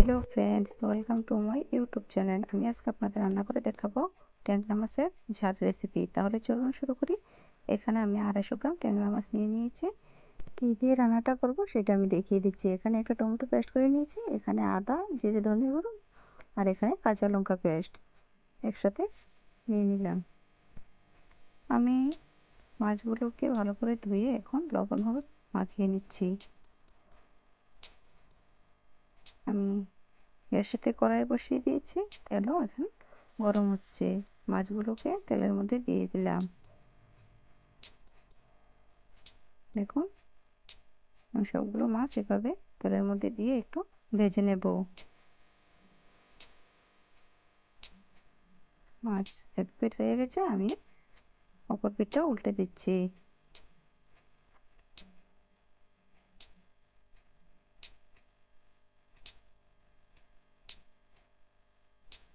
Friends welcome to my YouTube channel আমি আজকে আপনাদের রান্না করে দেখাবো ট্যাংরা মাছের ঝাল রেসিপি তাহলে চলুন শুরু করি। এখানে আমি আড়াইশো গ্রাম ট্যাংরা মাছ নিয়ে নিয়েছি। কী দিয়ে রান্নাটা করব সেটা আমি দেখিয়ে দিচ্ছি। এখানে একটা টমেটো পেস্ট করে নিয়েছি, এখানে আদা, জিরে, ধনে গুঁড়ো আর এখানে কাঁচা লঙ্কা পেস্ট। একসাথে নিয়ে নিলাম। আমি মাছগুলোকে ভালো করে ধুয়ে এখন লবণ মাখিয়ে নিচ্ছি আমি গ্যাসেতে কড়াই বসিয়ে দিয়েছি। তেলও এখন গরম হচ্ছে। মাছগুলোকে তেলের মধ্যে দিয়ে দিলাম। দেখুন, আমি সবগুলো মাছ এভাবে তেলের মধ্যে দিয়ে একটু ভেজে নেব। মাছ এক পিঠ হয়ে গেছে, আমি অপর পিঠটা উল্টে দিচ্ছি।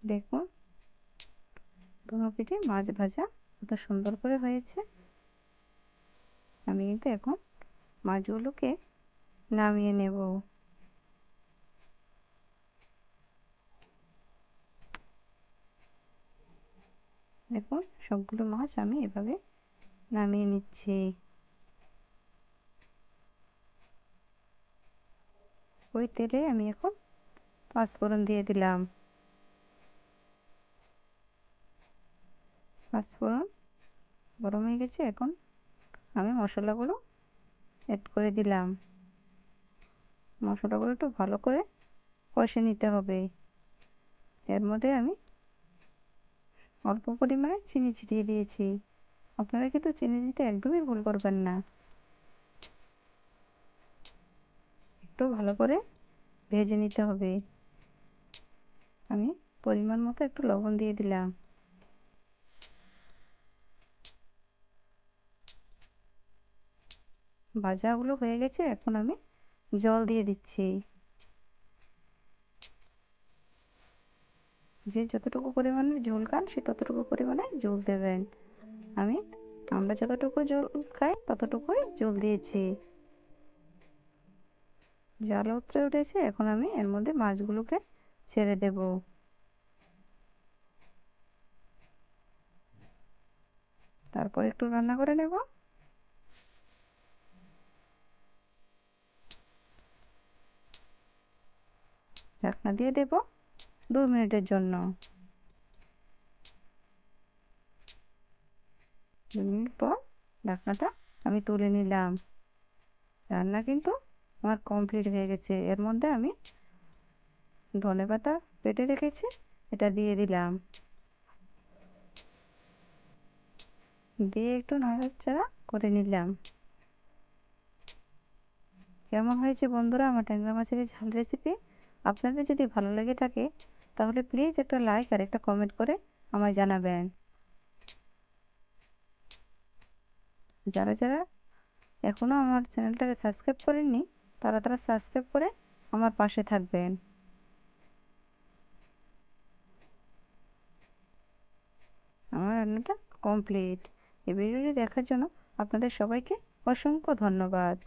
দেখুন দুনো মাছ ভাজা কত সুন্দর করে হয়েছে। আমি কিন্তু এখন মাছগুলোকে নামিয়ে নেব। দেখুন, সবগুলো মাছ আমি এভাবে নামিয়ে নিচ্ছি। ওই তেলে আমি এখন পাঁচফোড়ন দিয়ে দিলাম। পাঁচফোড়ন গরম হয়ে গেছে, এখন আমি মশলাগুলো অ্যাড করে দিলাম। মশলাগুলো একটু ভালো করে কষে নিতে হবে। এর মধ্যে আমি অল্প পরিমাণে চিনি ছিটিয়ে দিয়েছি। আপনারা কিন্তু চিনি দিতে একদমই ভুল করবেন না। একটু ভালো করে ভেজে নিতে হবে। আমি পরিমাণ মতো একটু লবণ দিয়ে দিলাম। ভাজাগুলো হয়ে গেছে, এখন আমি জল দিয়ে দিচ্ছি। যে যতটুকু পরিমাণে ঝোল খান, সে ততটুকু পরিমাণে জল দেবেন। আমি, আমরা যতটুকু জল খাই, ততটুকুই জল দিয়েছি। জল উতরে উঠেছে, এখন আমি এর মধ্যে মাছগুলোকে ছেড়ে দেব। তারপর একটু রান্না করে নেব। ঢাকনা দিয়ে দেব দু মিনিটের জন্য। দু মিনিট পর ঢাকনাটা আমি তুলে নিলাম। রান্না কিন্তু আমার কমপ্লিট হয়ে গেছে। এর মধ্যে আমি ধনে পাতা পেটে রেখেছি, এটা দিয়ে দিলাম। দিয়ে একটু নাড়াচাড়া করে নিলাম। কেমন হয়েছে বন্ধুরা আমার ট্যাংরা মাছের ঝাল রেসিপি আপনাদের যদি ভালো লেগে থাকে, তাহলে প্লিজ একটা লাইক আর একটা কমেন্ট করে আমায় জানাবেন। যারা যারা এখনও আমার চ্যানেলটাকে সাবস্ক্রাইব করেননি, তারা তারা সাবস্ক্রাইব করে আমার পাশে থাকবেন। আমার রান্নাটা কমপ্লিট এই ভিডিওটি দেখার জন্য আপনাদের সবাইকে অসংখ্য ধন্যবাদ।